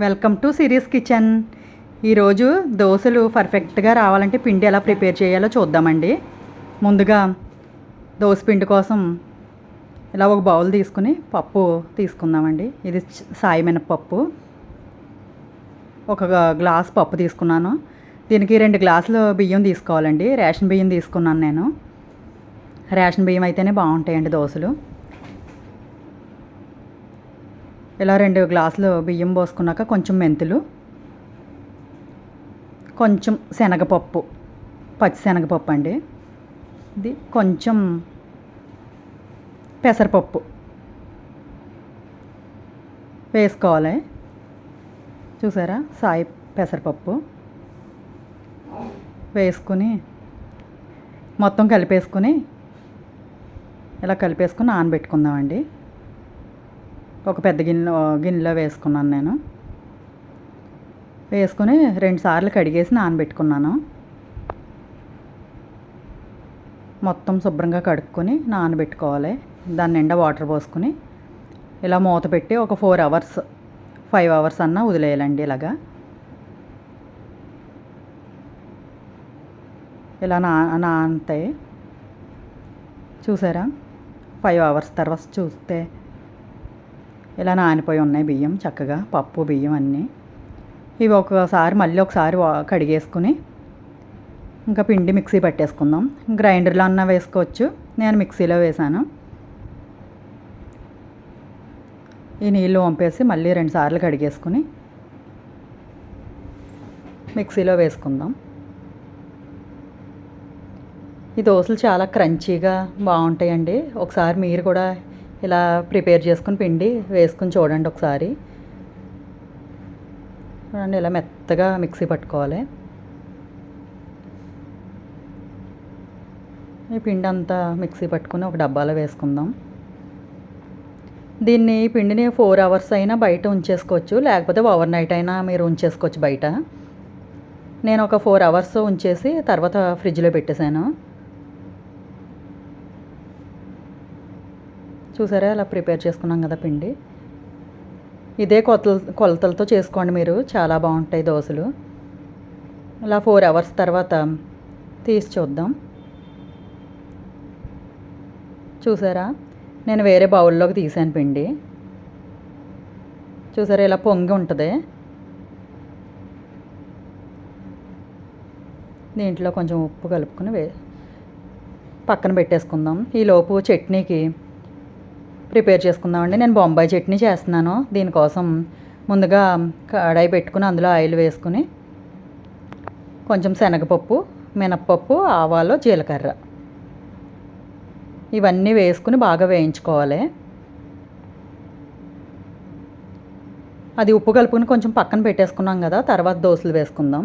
Welcome to series kitchen. ఈరోజు దోశలు పర్ఫెక్ట్గా రావాలంటే పిండి ఎలా ప్రిపేర్ చేయాలో చూద్దామండి. ముందుగా దోశ పిండి కోసం ఇలా ఒక బౌల్ తీసుకుని పప్పు తీసుకుందామండి. ఇది చ- సాయి మినపప్పు ఒక గ్లాస్ పప్పు తీసుకున్నాను. దీనికి రెండు గ్లాసులు బియ్యం తీసుకోవాలండి. రేషన్ బియ్యం తీసుకున్నాను నేను. రేషన్ బియ్యం అయితేనే బాగుంటాయండి దోశలు. ఇలా రెండు గ్లాసులు బియ్యం పోసుకున్నాక కొంచెం మెంతులు కొంచెం శనగపప్పు పచ్చి శనగపప్పు అండి. ఇది కొంచెం పెసరపప్పు వేసుకోవాలి. చూసారా? సాయి పెసరపప్పు వేసుకుని మొత్తం కలిపేసుకుని ఇలా కలిపేసుకుని నానబెట్టుకుందామండి. ఒక పెద్ద గిన్నె గిన్నెలో వేసుకున్నాను నేను. వేసుకుని రెండు సార్లు కడిగేసి నానబెట్టుకున్నాను. మొత్తం శుభ్రంగా కడుక్కొని నానబెట్టుకోవాలి. దాని నిండా వాటర్ పోసుకుని ఇలా మూత పెట్టి ఒక ఫోర్ అవర్స్ ఫైవ్ అవర్స్ అన్నా వదిలేయాలండి ఇలాగా. ఇలా నా నానతాయి చూసారా? ఫైవ్ అవర్స్ తర్వాత చూస్తే ఇలా నానిపోయి ఉన్నాయి బియ్యం చక్కగా పప్పు బియ్యం అన్నీ. ఇవి ఒకసారి మళ్ళీ ఒకసారి కడిగేసుకుని ఇంకా పిండి మిక్సీ పట్టేసుకుందాం. గ్రైండర్లో అన్నా వేసుకోవచ్చు. నేను మిక్సీలో వేసాను. ఈ నీళ్ళు వంపేసి మళ్ళీ రెండు సార్లు కడిగేసుకుని మిక్సీలో వేసుకుందాం. ఈ దోశలు చాలా క్రంచీగా బాగుంటాయండి. ఒకసారి మీరు కూడా ఇలా ప్రిపేర్ చేసుకుని పిండి వేసుకుని చూడండి ఒకసారి. చూడండి ఇలా మెత్తగా మిక్సీ పట్టుకోవాలి. ఈ పిండి అంతా మిక్సీ పట్టుకుని ఒక డబ్బాలో వేసుకుందాం. దీన్ని పిండిని ఫోర్ అవర్స్ అయినా బయట ఉంచేసుకోవచ్చు లేకపోతే ఓవర్ నైట్ అయినా మీరు ఉంచేసుకోవచ్చు బయట. నేను ఒక ఫోర్ అవర్స్ ఉంచేసి తర్వాత ఫ్రిడ్జ్లో పెట్టేశాను. చూసారా? అలా ప్రిపేర్ చేసుకున్నాం కదా పిండి. ఇదే కొలత కొలతలతో చేసుకోండి మీరు. చాలా బాగుంటాయి దోశలు. ఇలా ఫోర్ అవర్స్ తర్వాత తీసి చూద్దాం. చూసారా? నేను వేరే బౌల్లోకి తీసాను పిండి. చూసారా? ఇలా పొంగి ఉంటుంది. దీంట్లో కొంచెం ఉప్పు కలుపుకుని వే పక్కన పెట్టేసుకుందాం. ఈలోపు చట్నీకి ప్రిపేర్ చేసుకుందామండి. నేను బొంబాయి చట్నీ చేస్తున్నాను. దీనికోసం ముందుగా కడాయి పెట్టుకుని అందులో ఆయిల్ వేసుకుని కొంచెం శనగపప్పు మినప్పప్పు ఆవాలు జీలకర్ర ఇవన్నీ వేసుకుని బాగా వేయించుకోవాలి. అది ఉప్పు కలుపుకుని కొంచెం పక్కన పెట్టేసుకున్నాం కదా తర్వాత దోశలు వేసుకుందాం.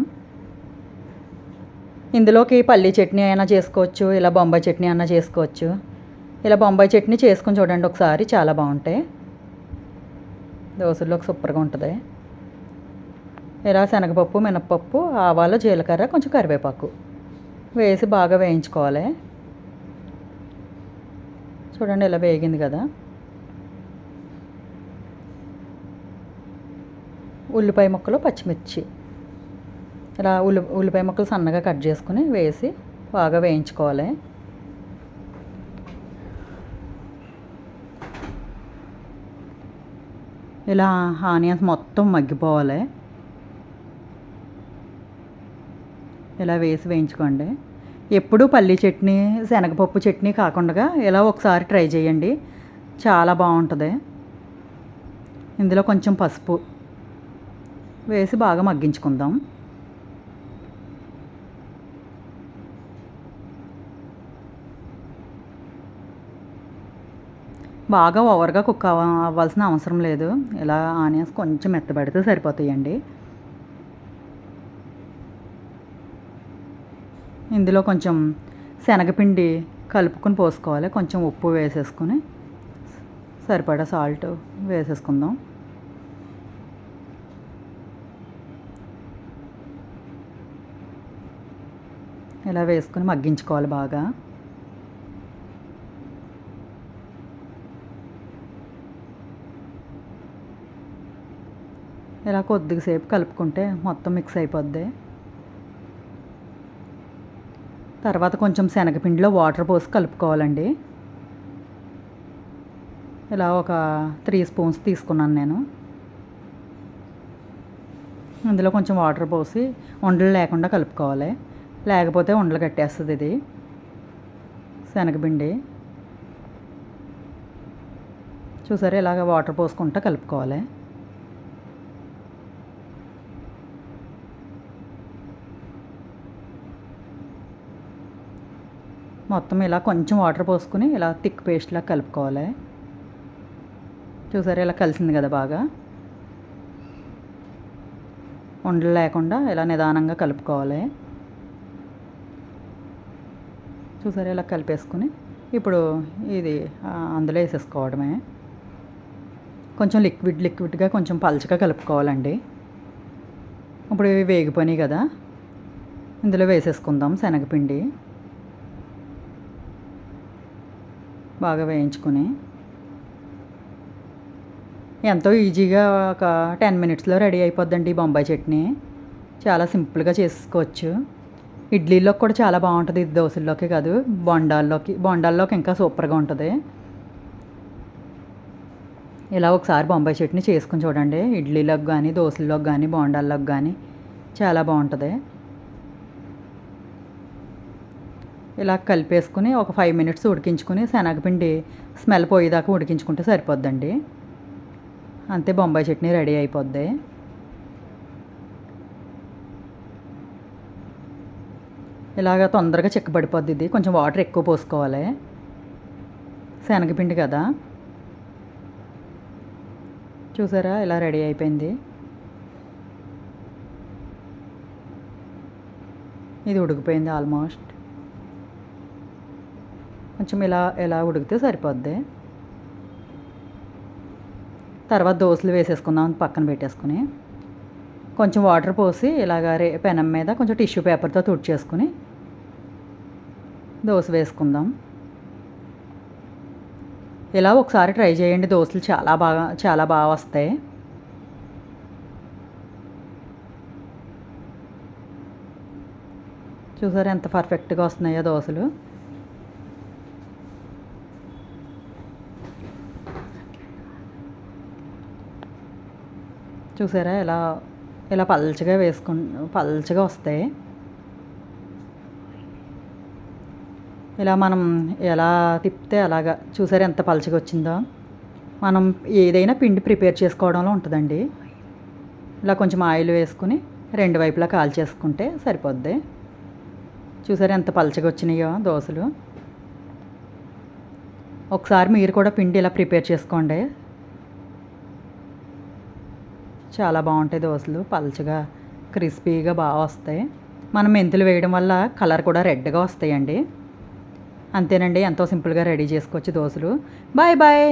ఇందులోకి పల్లీ చట్నీ అయినా చేసుకోవచ్చు ఇలా బొంబాయి చట్నీ అయినా చేసుకోవచ్చు. ఇలా బొంబాయి చట్నీ చేసుకుని చూడండి ఒకసారి చాలా బాగుంటాయి. దోశల్లోకి సూపర్గా ఉంటుంది. ఇలా శనగపప్పు మినప్పప్పు ఆవాలు జీలకర్ర కొంచెం కరివేపాకు వేసి బాగా వేయించుకోవాలి. చూడండి ఇలా వేగింది కదా. ఉల్లిపాయ ముక్కలు పచ్చిమిర్చి. ఇలా ఉల్లి ఉల్లిపాయ ముక్కలు సన్నగా కట్ చేసుకుని వేసి బాగా వేయించుకోవాలి. ఇలా ఆనియన్స్ మొత్తం మగ్గిపోవాలి. ఇలా వేసి వేయించుకోండి. ఎప్పుడూ పల్లీ చట్నీ శనగపప్పు చట్నీ కాకుండా ఇలా ఒకసారి ట్రై చేయండి. చాలా బాగుంటుంది. ఇందులో కొంచెం పసుపు వేసి బాగా మగ్గించుకుందాం. బాగా ఓవర్గా కుక్ అవ అవ్వాల్సిన అవసరం లేదు. ఇలా ఆనియన్స్ కొంచెం మెత్తబడితే సరిపోతాయండి. ఇందులో కొంచెం శనగపిండి కలుపుకొని పోసుకోవాలి. కొంచెం ఉప్పు వేసేసుకొని సరిపడా సాల్ట్ వేసేసుకుందాం. ఇలా వేసుకొని మగ్గించుకోవాలి బాగా. ఇలా కొద్దిసేపు కలుపుకుంటే మొత్తం మిక్స్ అయిపోద్ది. తర్వాత కొంచెం శనగపిండిలో వాటర్ పోసి కలుపుకోవాలండి. ఇలా ఒక త్రీ స్పూన్స్ తీసుకున్నాను నేను. అందులో కొంచెం వాటర్ పోసి ఉండలు లేకుండా కలుపుకోవాలి. లేకపోతే ఉండలు కట్టేస్తుంది ఇది. శనగపిండి. చూసారా ఇలాగ వాటర్ పోసుకుంటా కలుపుకోవాలి. మొత్తం ఇలా కొంచెం వాటర్ పోసుకుని ఇలా థిక్ పేస్ట్లా కలుపుకోవాలి. చూసారు ఇలా కలిసింది కదా బాగా? ఉండలు లేకుండా ఇలా నిదానంగా కలుపుకోవాలి. చూసారు ఇలా కలిపేసుకుని ఇప్పుడు ఇది అందులో వేసేసుకోవడమే. కొంచెం లిక్విడ్ లిక్విడ్గా కొంచెం పలచగా కలుపుకోవాలండి. ఇప్పుడు ఇవి వేగిపోయినాయి కదా. ఇందులో వేసేసుకుందాం శనగపిండి. బాగా వేయించుకుని. ఎంతో ఈజీగా ఒక టెన్ మినిట్స్లో రెడీ అయిపోద్దండి ఈ బొంబాయి చట్నీ. చాలా సింపుల్గా చేసుకోవచ్చు. ఇడ్లీలోకి కూడా చాలా బాగుంటుంది ఇది దోశల్లోకి కాదు బొండాల్లోకి బొండాల్లోకి ఇంకా సూపర్గా ఉంటుంది. ఇలా ఒకసారి బొంబాయి చట్నీ చేసుకుని చూడండి. ఇడ్లీలోకి కానీ దోశల్లోకి కానీ బొండాల్లోకి కానీ చాలా బాగుంటుంది. ఇలా కలిపేసుకుని ఒక ఫైవ్ మినిట్స్ ఉడికించుకుని శనగపిండి స్మెల్ పోయేదాకా ఉడికించుకుంటే సరిపోద్దండి. అంతే బొంబాయి చట్నీ రెడీ అయిపోద్ది. ఇలాగ తొందరగా చిక్కబడిపోద్ది ఇది. కొంచెం వాటర్ ఎక్కువ పోసుకోవాలి. శనగపిండి కదా. చూసారా? ఇలా రెడీ అయిపోయింది. ఇది ఉడికిపోయింది ఆల్మోస్ట్. కొంచెం ఇలా ఇలా ఉడికితే సరిపోద్ది. తర్వాత దోశలు వేసేసుకుందాం పక్కన పెట్టేసుకుని. కొంచెం వాటర్ పోసి ఇలాగ రే పెనం మీద కొంచెం టిష్యూ పేపర్తో తుడిచేసుకుని దోశ వేసుకుందాం. ఇలా ఒకసారి ట్రై చేయండి. దోశలు చాలా బాగా చాలా బాగా వస్తాయి. చూసారు ఎంత పర్ఫెక్ట్గా వస్తున్నాయో దోశలు. చూసారా? ఇలా ఇలా పల్చగా వేసుకు పల్చగా వస్తాయి ఇలా మనం ఎలా తిప్పితే అలాగా. చూసారా ఎంత పలచగా వచ్చిందో? మనం ఏదైనా పిండి ప్రిపేర్ చేసుకోవడంలో ఉంటుందండి. ఇలా కొంచెం ఆయిల్ వేసుకుని రెండు వైపులా కాల్ చేసుకుంటే సరిపోద్ది. చూసారా ఎంత పలచగా వచ్చినాయో దోశలు. ఒకసారి మీరు కూడా పిండి ఇలా ప్రిపేర్ చేసుకోండి. చాలా బాగుంటాయి దోశలు. పల్చగా క్రిస్పీగా బాగా వస్తాయి. మనం మెంతులు వేయడం వల్ల కలర్ కూడా రెడ్గా వస్తాయండి. అంతేనండి ఎంతో సింపుల్గా రెడీ చేసుకోవచ్చు దోశలు. Bye bye!